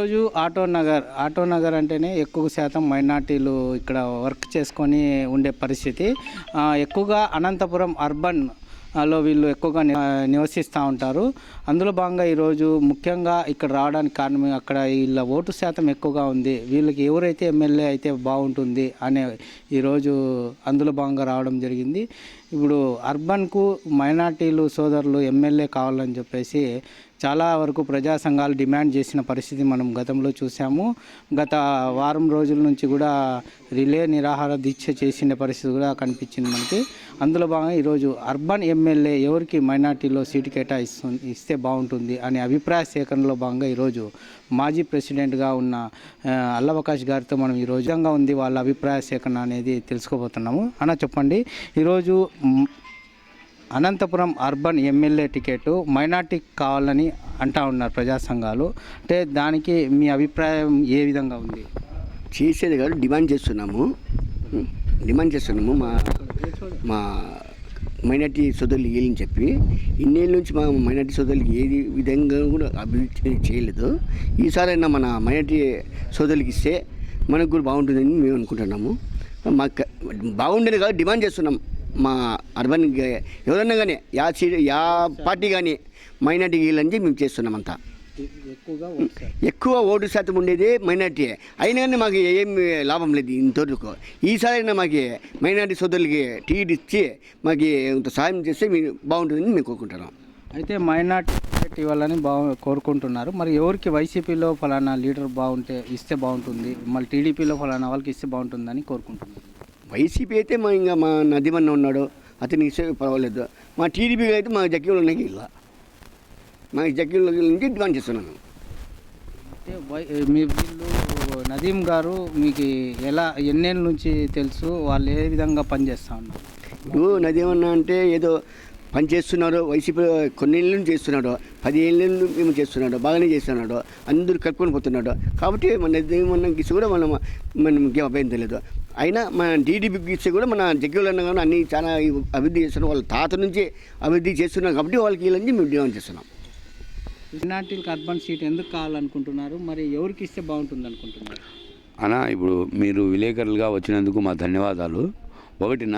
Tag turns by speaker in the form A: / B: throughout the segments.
A: ఈరోజు auto Nagar auto Nagar అంటేనే ఎక్కువ శాతం మైనార్టీలు ఇక్కడ వర్క్ చేసుకొని ఉండే పరిస్థితి. ఎక్కువగా అనంతపురం అర్బన్లో వీళ్ళు ఎక్కువగా ని- నివసిస్తూ ఉంటారు. అందులో భాగంగా ఈరోజు ముఖ్యంగా ఇక్కడ రావడానికి కారణం అక్కడ వీళ్ళ ఓటు శాతం ఎక్కువగా ఉంది. వీళ్ళకి ఎవరైతే ఎమ్మెల్యే అయితే బాగుంటుంది అనే ఈరోజు అందులో భాగంగా రావడం జరిగింది. ఇప్పుడు అర్బన్కు మైనార్టీలు సోదరులు ఎమ్మెల్యే కావాలని చెప్పేసి చాలా వరకు ప్రజా సంఘాలు డిమాండ్ చేసిన పరిస్థితి మనం గతంలో చూసాము గత వారం రోజుల నుంచి కూడా రిలే నిరాహార దీక్ష చేసిన పరిస్థితి కూడా కనిపించింది మనకి. అందులో భాగంగా ఈరోజు అర్బన్ ఎమ్మెల్యే ఎవరికి మైనార్టీలో సీటు కేటాయిస్తు ఇస్తే బాగుంటుంది అనే అభిప్రాయ సేకరణలో భాగంగా ఈరోజు మాజీ ప్రెసిడెంట్గా ఉన్న అల్లవకాష్ గారితో మనం ఈ రోజంగా ఉంది వాళ్ళ అభిప్రాయ సేకరణ అనేది తెలుసుకోబోతున్నాము. అన్న చెప్పండి. ఈరోజు Anantapuram urban MLA ticket minority కావాలని అంటా ఉన్నారు ప్రజా సంఘాలు. అంటే దానికి మీ అభిప్రాయం ఏ విధంగా ఉంది?
B: చేసేది కాదు డిమాండ్ చేస్తున్నాము. డిమాండ్ చేస్తున్నాము. మా మా మైనార్టీ సోదరులు ఇయ్యాలని చెప్పి ఇన్నేళ్ళ నుంచి మా మైనార్టీ సోదరులకి ఏది విధంగా కూడా అభివృద్ధి చేయలేదు. ఈసారైనా మన మైనార్టీ సోదరులకి ఇస్తే మనకు కూడా బాగుంటుందని మేము అనుకుంటున్నాము. మాకు బాగుండేది కాదు డిమాండ్ చేస్తున్నాం. మా అర్బన్ ఎవరన్నా కానీ యా సీ యా పార్టీ కానీ ఇయ్యాలని చెప్పి మేము చేస్తున్నాం అంతా
A: ఎక్కువగా
B: ఎక్కువ ఓటు శాతం ఉండేది మైనార్టీ. అయినా కానీ మాకు ఏం లాభం లేదు ఇంతవరకు. ఈసారి మాకు మైనార్టీ సోదరులకి టికెట్ ఇచ్చి మాకు ఇంత సాయం చేస్తే మీరు బాగుంటుందని మేము కోరుకుంటున్నాం.
A: అయితే మైనార్టీ ఇవ్వాలని బాగు కోరుకుంటున్నారు. మరి ఎవరికి వైసీపీలో ఫలానా లీడర్ బాగుంటే ఇస్తే బాగుంటుంది మళ్ళీ టీడీపీలో ఫలానా వాళ్ళకి ఇస్తే బాగుంటుందని కోరుకుంటున్నారు.
B: వైసీపీ అయితే మా ఇంకా మా నదిమన్న ఉన్నాడు అతనికి ఇస్తే పర్వాలేదు. మా టీడీపీ అయితే మా జగ్గిలో ఇలా మా జగ్గిలో నుంచి డిమాండ్ చేస్తున్నాను
A: మీ వీళ్ళు నదీం గారు మీకు ఎలా ఎన్నేళ్ళ నుంచి తెలుసు వాళ్ళు ఏ విధంగా పనిచేస్తూ ఉన్నారు?
B: ఇప్పుడు నదేమన్నా అంటే ఏదో పని చేస్తున్నాడు వైసీపీ కొన్ని ఏళ్ళ నుంచి చేస్తున్నాడు పది ఏళ్ళ నుంచి మేము చేస్తున్నాడు బాగానే చేస్తున్నాడు అందరూ కలుపుకొని పోతున్నాడు. కాబట్టి మన నదేమన్నాకి కూడా మనం మనం అభ్యంతరం తెలియదు. అయినా మన టీడీపీకి ఇస్తే కూడా మన జగ్గులు అన్న కానీ అన్ని చాలా అభివృద్ధి చేస్తున్నాం వాళ్ళ తాత నుంచి అభివృద్ధి చేస్తున్నాం కాబట్టి వాళ్ళకి వీళ్ళని మేము డిమాండ్ చేస్తున్నాం.
A: మైనార్టీలకు అర్బన్ సీట్ ఎందుకు కావాలనుకుంటున్నారు? మరి ఎవరికి ఇస్తే బాగుంటుంది అనుకుంటున్నారు?
C: అన్న ఇప్పుడు మీరు విలేకరులుగా వచ్చినందుకు మా ధన్యవాదాలు. ఒకటిన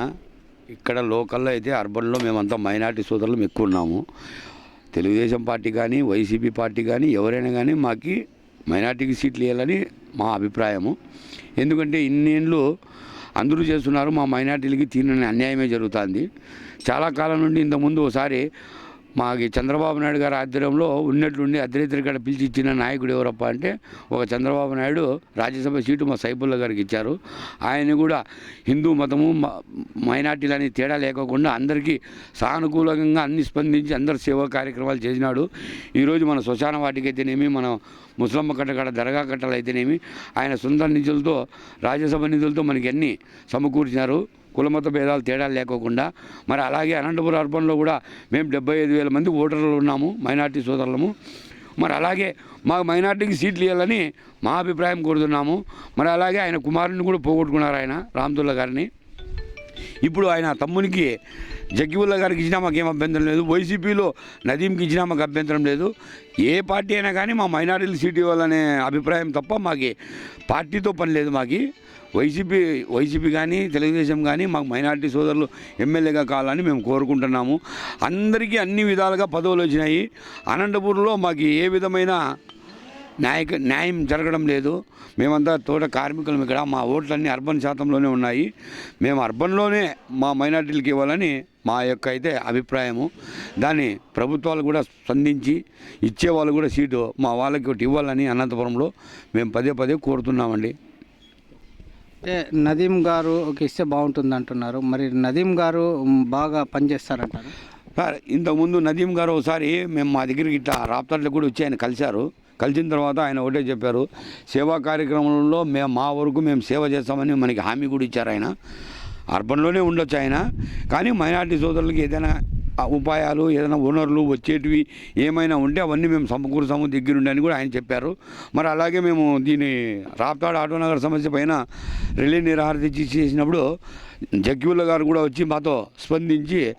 C: ఇక్కడ లోకల్లో అయితే అర్బన్లో మేమంతా మైనార్టీ సోదరులు ఎక్కువ ఉన్నాము. తెలుగుదేశం పార్టీ కానీ వైసీపీ పార్టీ కానీ ఎవరైనా కానీ మాకి మైనార్టీకి సీట్లు ఇవ్వాలని మా అభిప్రాయము. ఎందుకంటే ఇన్నేళ్ళు అందరూ చేస్తున్నారు మా మైనార్టీలకి తీరని అన్యాయమే జరుగుతుంది. చాలా కాలం నుండి ఇంతకుముందు ఒకసారి మాకి చంద్రబాబు నాయుడు గారి ఆధ్వర్యంలో ఉన్నట్లుండి అర్ధరేత్రికడ పిలిచి ఇచ్చిన నాయకుడు ఎవరప్ప అంటే ఒక చంద్రబాబు నాయుడు రాజ్యసభ సీటు మా సైఫుల్లా గారికి ఇచ్చారు. ఆయన కూడా హిందూ మతము మ- మైనార్టీలు అని తేడా లేకోకుండా అందరికీ సానుకూలంగా అన్ని స్పందించి అందరు సేవా కార్యక్రమాలు చేసినాడు. ఈరోజు మన శ్మశాన వాటికైతేనేమి మనం ముసలమ్మ కట్టకడ దర్గా కట్టలు అయితేనేమి ఆయన సొంత నిధులతో రాజ్యసభ నిధులతో మనకి అన్ని సమకూర్చినారు? కులమత భేదాలు తేడాలు లేకోకుండా. మరి అలాగే అనంతపురం అర్బన్లో కూడా మేము డెబ్బై ఐదు వేల మంది ఓటర్లు ఉన్నాము మైనార్టీ సోదరులము. మరి అలాగే మాకు మైనార్టీకి సీట్లు ఇవ్వాలని మా అభిప్రాయం కోరుతున్నాము. మరి అలాగే ఆయన కుమారుని కూడా పోగొట్టుకున్నారు ఆయన రామ్దుల్లా గారిని. ఇప్పుడు ఆయన తమ్మునికి జగ్గివుల్లా గారికి ఇచ్చినా మాకేం అభ్యంతరం లేదు. వైసీపీలో నదీంకి ఇచ్చినా మాకు అభ్యంతరం లేదు. ఏ పార్టీ అయినా కానీ మా మైనారిటీలు సీట్ ఇవ్వాలనే అభిప్రాయం తప్ప మాకు పార్టీతో పని లేదు మాకు. వైసీపీ వైసీపీ కానీ తెలుగుదేశం కానీ మాకు మైనారిటీ సోదరులు ఎమ్మెల్యేగా కావాలని మేము కోరుకుంటున్నాము. అందరికీ అన్ని విధాలుగా పదవులు వచ్చినాయి. అనంతపూర్లో మాకు ఏ విధమైన న్యాయ న్యాయం జరగడం లేదు. మేమంతా తోట కార్మికులం ఇక్కడ. మా ఓట్లన్నీ అర్బన్ శాతంలోనే ఉన్నాయి. మేము అర్బన్లోనే మా మైనార్టీలకు ఇవ్వాలని మా యొక్క అయితే అభిప్రాయము. దాన్ని ప్రభుత్వాలు కూడా స్పందించి ఇచ్చేవాళ్ళు కూడా సీటు మా వాళ్ళకి ఒకటి ఇవ్వాలని అనంతపురంలో మేము పదే పదే కోరుతున్నామండి.
A: అంటే నదీం గారు ఇస్తే బాగుంటుంది అంటున్నారు మరి నదీం గారు బాగా పనిచేస్తారంటారు?
C: సార్ ఇంతకుముందు నదీం గారు ఒకసారి మేము మా దగ్గరికి ఇట్లా రాప్తాడ్లో కూడా వచ్చి ఆయన కలిశారు. కలిసిన తర్వాత ఆయన ఒకటే చెప్పారు సేవా కార్యక్రమంలో మేము మా వరకు మేము సేవ చేస్తామని మనకి హామీ కూడా ఇచ్చారు ఆయన. అర్బన్లోనే ఉండొచ్చు ఆయన. కానీ మైనార్టీ సోదరులకి ఏదైనా ఉపాయాలు ఏదైనా ఓనర్లు వచ్చేటివి ఏమైనా ఉంటే అవన్నీ మేము సమకూరుస్తాము దగ్గరుండి అని కూడా ఆయన చెప్పారు. మరి అలాగే మేము దీని రాప్తాడు ఆటోనగర్ సమస్య పైన రిలే నిరాహార తెచ్చి చేసినప్పుడు జగ్గివుల్ల గారు కూడా వచ్చి మాతో స్పందించి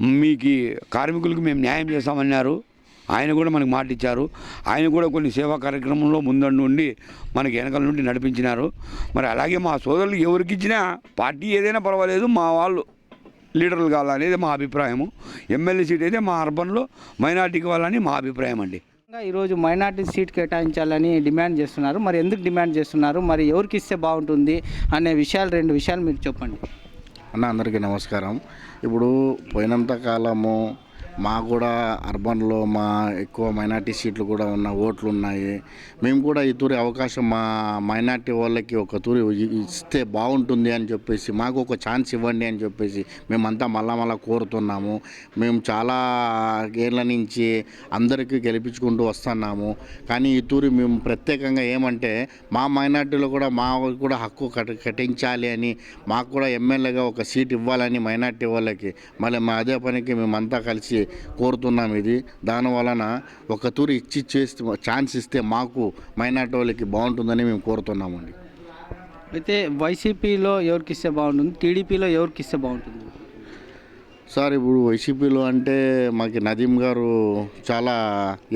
C: మీకు కార్మికులకు మేము న్యాయం చేస్తామన్నారు. ఆయన కూడా మనకు మాట ఇచ్చారు ఆయన కూడా కొన్ని సేవా కార్యక్రమంలో ముందండి ఉండి మనకి వెనకాల నుండి నడిపించినారు. మరి అలాగే మా సోదరులు ఎవరికి ఇచ్చినా పార్టీ ఏదైనా పర్వాలేదు మా వాళ్ళు లీడర్లు కావాలనేది మా అభిప్రాయము. ఎమ్మెల్యే సీట్ అయితే మా అర్బన్లో మైనార్టీకి కావాలని మా అభిప్రాయం అండి.
A: ఇంకా ఈరోజు మైనార్టీ సీట్ కేటాయించాలని డిమాండ్ చేస్తున్నారు. మరి ఎందుకు డిమాండ్ చేస్తున్నారు? మరి ఎవరికి ఇస్తే బాగుంటుంది అనే విషయాలు రెండు విషయాలు మీరు చెప్పండి.
D: అన్న అందరికీ నమస్కారం. ఇప్పుడు పోయినంత కాలము మా కూడా అర్బన్లో మా ఎక్కువ మైనార్టీ సీట్లు కూడా ఉన్న ఓట్లు ఉన్నాయి. మేము కూడా ఈ తూరి అవకాశం మా మైనార్టీ వాళ్ళకి ఒక తూరి ఇస్తే బాగుంటుంది అని చెప్పేసి మాకు ఒక ఛాన్స్ ఇవ్వండి అని చెప్పేసి మేమంతా మళ్ళా మళ్ళా కోరుతున్నాము. మేము చాలా ఏళ్ళ నుంచి అందరికీ గెలిపించుకుంటూ వస్తున్నాము. కానీ ఈ తూరి మేము ప్రత్యేకంగా ఏమంటే మా మైనార్టీలో కూడా మా కూడా హక్కు కట కట్టించాలి అని మాకు కూడా ఎమ్మెల్యేగా ఒక సీట్ ఇవ్వాలని మైనార్టీ వాళ్ళకి మళ్ళీ మా అదే పనికి మేమంతా కలిసి కోరుతున్నాం ఇది. దాని వలన ఒక తూరి ఇచ్చి చేస్తే ఛాన్స్ ఇస్తే మాకు మైనార్టీ వాళ్ళకి బాగుంటుందని మేము కోరుతున్నామండి.
A: అయితే వైసీపీలో ఎవరికి ఇస్తే బాగుంటుంది? టీడీపీలో ఎవరికి ఇస్తే బాగుంటుంది?
D: సార్ ఇప్పుడు వైసీపీలో అంటే మాకు నదీం గారు చాలా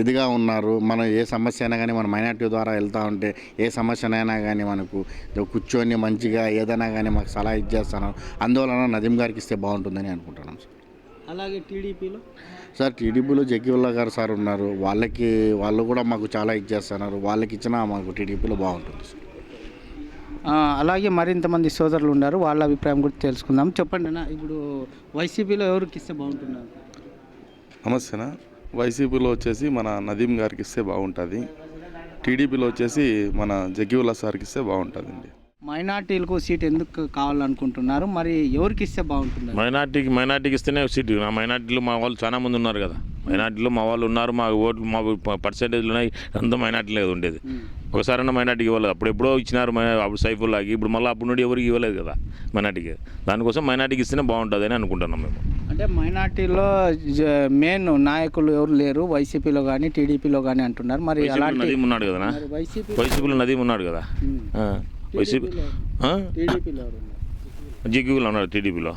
D: ఇదిగా ఉన్నారు. మనం ఏ సమస్య అయినా కానీ మన మైనార్టీ ద్వారా వెళ్తూ ఉంటే ఏ సమస్యనైనా కానీ మనకు కూర్చొని మంచిగా ఏదైనా కానీ మాకు సలహా ఇచ్చేస్తాను. అందువలన నదీం గారికి ఇస్తే బాగుంటుందని అనుకుంటున్నాం సార్.
A: అలాగే టీడీపీలో?
D: సార్ టీడీపీలో జగ్గివుల్లా గారు సార్ ఉన్నారు. వాళ్ళకి వాళ్ళు కూడా మాకు చాలా ఇచ్చేస్తున్నారు వాళ్ళకి ఇచ్చినా మాకు టీడీపీలో బాగుంటుంది సార్.
A: ఆ, అలాగే మరింతమంది సోదరులు ఉన్నారు. వాళ్ళ అభిప్రాయం కూడా తెలుసుకుందాం. చెప్పండి అన్న ఇప్పుడు వైసీపీలో ఎవరికి ఇస్తే బాగుంటున్నారు?
E: నమస్తేనా. వైసీపీలో వచ్చేసి మన నదీం గారికి ఇస్తే బాగుంటుంది. టీడీపీలో వచ్చేసి మన జగ్గివుల్లా సార్కి ఇస్తే బాగుంటుందండి.
A: మైనార్టీలకు సీట్ ఎందుకు కావాలనుకుంటున్నారు? మరి ఎవరికి ఇస్తే బాగుంటుంది
F: మైనార్టీకి మైనార్టీకి ఇస్తేనే సీటు. నా మైనార్టీలో మా వాళ్ళు చాలా మంది ఉన్నారు కదా. మైనార్టీలో మా వాళ్ళు ఉన్నారు మా ఓట్లు మా పర్సెంటేజ్లు ఉన్నాయి. అంతా మైనార్టీ లేదు ఉండేది. ఒకసారైనా మైనార్టీకి ఇవ్వలేదు అప్పుడు ఎప్పుడో ఇచ్చినారు అప్పుడు సైఫుల్లాకి ఇప్పుడు మళ్ళీ అప్పుడు నుండి ఎవరికి ఇవ్వలేదు కదా మైనార్టీకి. దానికోసం మైనార్టీకి ఇస్తేనే బాగుంటుంది అని అనుకుంటున్నాం మేము.
A: అంటే మైనార్టీలో మెయిన్ నాయకులు ఎవరు లేరు? వైసీపీలో కానీ టీడీపీలో కానీ అంటున్నారు. మరి అలాంటి
F: నదీం ఉన్నాడు కదా వైసీపీలో నదీం ఉన్నాడు కదా? వైసీపీ
A: ఎవరు ఉన్నారు?
F: టీడీపీలో.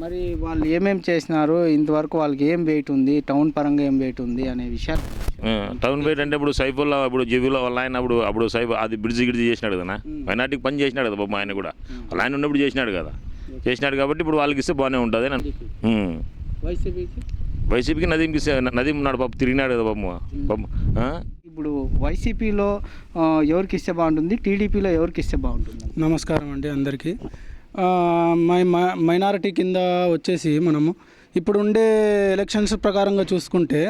A: మరి వాళ్ళు ఏమేం చేసినారు? ఇంతవరకు వాళ్ళకి ఏం వెయిట్ ఉంది? టౌన్ పరంగా ఏం వెయిట్ ఉంది అనే విషయాలు
F: టౌన్ బయట అంటే ఇప్పుడు సైఫుల్లా ఇప్పుడు జబీలో వాళ్ళ ఆయన అప్పుడు అప్పుడు సైఫ్ అది బ్రిడ్జి గిడ్జి చేసినాడు కదా మైనార్టీకి పని చేసినాడు కదా పాపం ఆయన కూడా. వాళ్ళ ఆయన ఉన్నప్పుడు చేసినాడు కదా. చేసినాడు కాబట్టి ఇప్పుడు వాళ్ళకి ఇస్తే బాగానే ఉంటుంది.
A: వైసీపీకి?
F: వైసీపీకి నదీంకి నదీం ఉన్నాడు పాపం తిరిగినాడు కదా ఆ?
A: ఇప్పుడు వైసీపీలో ఎవరికి ఇస్తే బాగుంటుంది? టీడీపీలో ఎవరికి ఇస్తే బాగుంటుంది?
G: నమస్కారం అండి అందరికీ. మై మైనారిటీ కింద వచ్చేసి మనము ఇప్పుడు ఉండే ఎలక్షన్స్ ప్రకారంగా చూసుకుంటే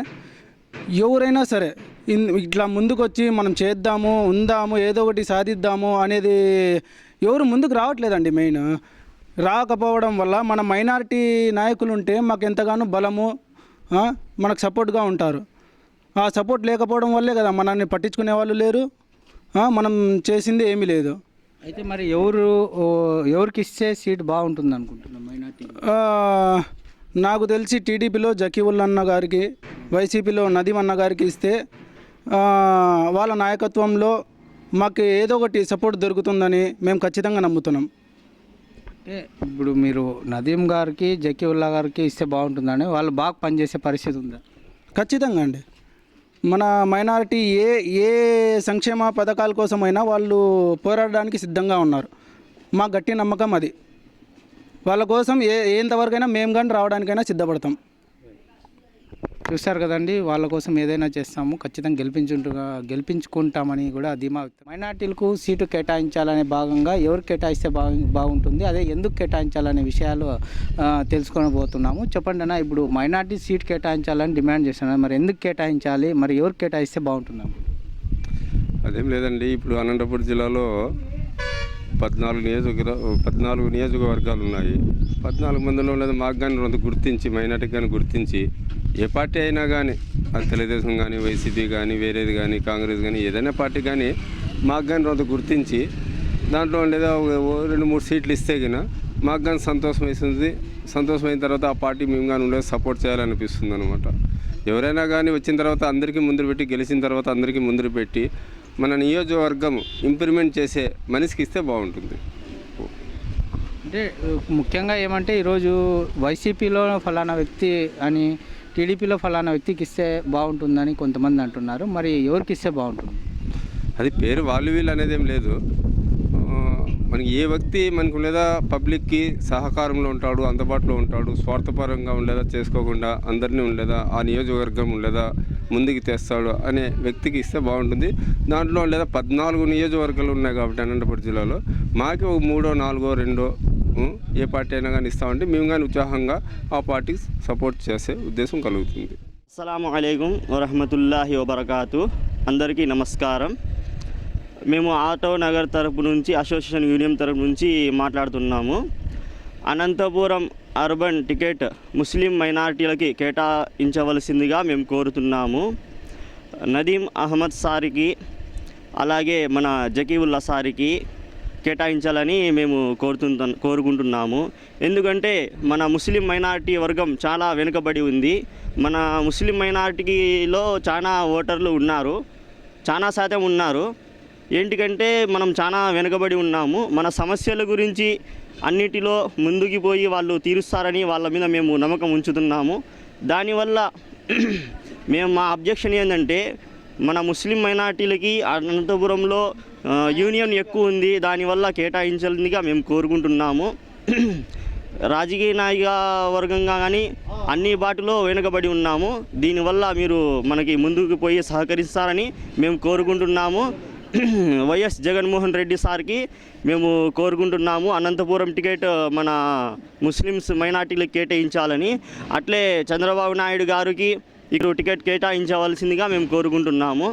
G: ఎవరైనా సరే ఇన్- ఇట్లా ముందుకు వచ్చి మనం చేద్దాము ఉందాము ఏదో ఒకటి సాధిద్దాము అనేది ఎవరు ముందుకు రావట్లేదండి మెయిన్. రాకపోవడం వల్ల మన మైనారిటీ నాయకులు ఉంటే మాకు ఎంతగానో బలము మనకు సపోర్ట్గా ఉంటారు. ఆ సపోర్ట్ లేకపోవడం వల్లే కదా మనల్ని పట్టించుకునే వాళ్ళు లేరు. మనం చేసింది ఏమీ లేదు.
A: అయితే మరి ఎవరు ఎవరికి ఇస్తే సీట్ బాగుంటుంది అనుకుంటున్నాం మైనార్టీ?
G: నాకు తెలిసి టీడీపీలో జకీవుల్ అన్న గారికి వైసీపీలో నదీం అన్న గారికి ఇస్తే వాళ్ళ నాయకత్వంలో మాకు ఏదో ఒకటి సపోర్ట్ దొరుకుతుందని మేము ఖచ్చితంగా నమ్ముతున్నాం.
A: అంటే ఇప్పుడు మీరు నదీం గారికి జకీవుల్లా గారికి ఇస్తే బాగుంటుందని వాళ్ళు బాగా పనిచేసే పరిస్థితి ఉందా?
G: ఖచ్చితంగా అండి. మన మైనారిటీ ఏ ఏ సంక్షేమ పథకాల కోసమైనా వాళ్ళు పోరాడడానికి సిద్ధంగా ఉన్నారు. మా గట్టి నమ్మకం అది. వాళ్ళ కోసం ఏ ఎంతవరకైనా మేము కానీ రావడానికైనా సిద్ధపడతాం.
A: చూస్తారు కదండి వాళ్ళ కోసం ఏదైనా చేస్తాము ఖచ్చితంగా గెలిపించుంటుగా గెలిపించుకుంటామని కూడా ధీమా వ్యక్తం. మైనార్టీలకు సీటు కేటాయించాలనే భాగంగా ఎవరు కేటాయిస్తే బాగు బాగుంటుంది అదే ఎందుకు కేటాయించాలనే విషయాలు తెలుసుకొని పోతున్నాము చెప్పండి అన్న ఇప్పుడు మైనార్టీ సీట్ కేటాయించాలని డిమాండ్ చేస్తున్నారు. మరి ఎందుకు కేటాయించాలి మరి ఎవరు కేటాయిస్తే బాగుంటున్నాము
H: అదేం లేదండి ఇప్పుడు అనంతపురం జిల్లాలో పద్నాలుగు నియోజక పద్నాలుగు నియోజకవర్గాలు ఉన్నాయి. పద్నాలుగు మందిలో ఉన్నది మాకు కానీ రెండు గుర్తించి మైనార్టీ కానీ గుర్తించి ఏ పార్టీ అయినా కానీ అది తెలుగుదేశం కానీ వైసీపీ కానీ వేరేది కానీ కాంగ్రెస్ కానీ ఏదైనా పార్టీ కానీ మాకు కానీ రెండు గుర్తించి దాంట్లో ఉండేదో రెండు మూడు సీట్లు ఇస్తే గిన మాకు కానీ సంతోషం వేసింది. సంతోషమైన తర్వాత ఆ పార్టీ మేము కానీ ఉండేది సపోర్ట్ చేయాలనిపిస్తుంది అనమాట ఎవరైనా కానీ వచ్చిన తర్వాత అందరికీ ముందు పెట్టి గెలిచిన తర్వాత అందరికీ ముందు పెట్టి మన నియోజకవర్గం ఇంప్రూవ్మెంట్ చేసే మనిషికి ఇస్తే బాగుంటుంది.
A: అంటే ముఖ్యంగా ఏమంటే ఈరోజు వైసీపీలో ఫలానా వ్యక్తి అని టీడీపీలో ఫలానా వ్యక్తికి ఇస్తే బాగుంటుందని కొంతమంది అంటున్నారు. మరి ఎవరికి ఇస్తే బాగుంటుంది?
H: అది పేరు వాళ్ళు వీళ్ళు అనేది ఏం లేదు. మనకి ఏ వ్యక్తి మనకు లేదా పబ్లిక్కి సహకారంలో ఉంటాడు అందుబాటులో ఉంటాడు స్వార్థపరంగా ఉండేదా చేసుకోకుండా అందరినీ ఉండేదా ఆ నియోజకవర్గం ఉండేదా ముందుకు తెస్తాడు అనే వ్యక్తికి ఇస్తే బాగుంటుంది. దాంట్లో లేదా పద్నాలుగు నియోజకవర్గాలు ఉన్నాయి కాబట్టి అనంతపురం జిల్లాలో. మాకి ఒక మూడో నాలుగో రెండో ఏ పార్టీ అయినా కానీ ఇస్తామంటే మేము కానీ ఉత్సాహంగా ఆ పార్టీకి సపోర్ట్ చేసే ఉద్దేశం కలుగుతుంది.
I: అస్సలాము అయికం వరహమతుల్లాహి వబర్కాతు. అందరికీ నమస్కారం. మేము ఆటో నగర్ తరపు నుంచి అసోసియేషన్ యూనియన్ తరపు నుంచి మాట్లాడుతున్నాము. అనంతపురం అర్బన్ టికెట్ ముస్లిం మైనారిటీలకి కేటాయించవలసిందిగా మేము కోరుతున్నాము. నదీం అహ్మద్ సారికి అలాగే మన జకీవుల్లా సారికి కేటాయించాలని మేము కోరుతుంట కోరుకుంటున్నాము. ఎందుకంటే మన ముస్లిం మైనారిటీ వర్గం చాలా వెనుకబడి ఉంది. మన ముస్లిం మైనారిటీలో చాలా ఓటర్లు ఉన్నారు. చాలా శాతం ఉన్నారు. ఏంటికంటే మనం చాలా వెనుకబడి ఉన్నాము. మన సమస్యల గురించి అన్నిటిలో ముందుకి పోయి వాళ్ళు తీరుస్తారని వాళ్ళ మీద మేము నమ్మకం ఉంచుతున్నాము. దానివల్ల మేము మా అబ్జెక్షన్ ఏంటంటే మన ముస్లిం మైనార్టీలకి అనంతపురంలో యూనియన్ ఎక్కువ ఉంది దానివల్ల కేటాయించాలిగా మేము కోరుకుంటున్నాము. రాజకీయ నాయక వర్గంగా కానీ అన్ని బాటిలో వెనుకబడి ఉన్నాము. దీనివల్ల మీరు మనకి ముందుకు పోయి సహకరిస్తారని మేము కోరుకుంటున్నాము. వైఎస్ జగన్మోహన్ రెడ్డి సార్కి మేము కోరుకుంటున్నాము. అనంతపురం టికెట్ మన ముస్లిమ్స్ మైనార్టీలకు కేటాయించాలని. అట్లే చంద్రబాబు నాయుడు గారికి ఇక్కడ టికెట్ కేటాయించవలసిందిగా మేము కోరుకుంటున్నాము.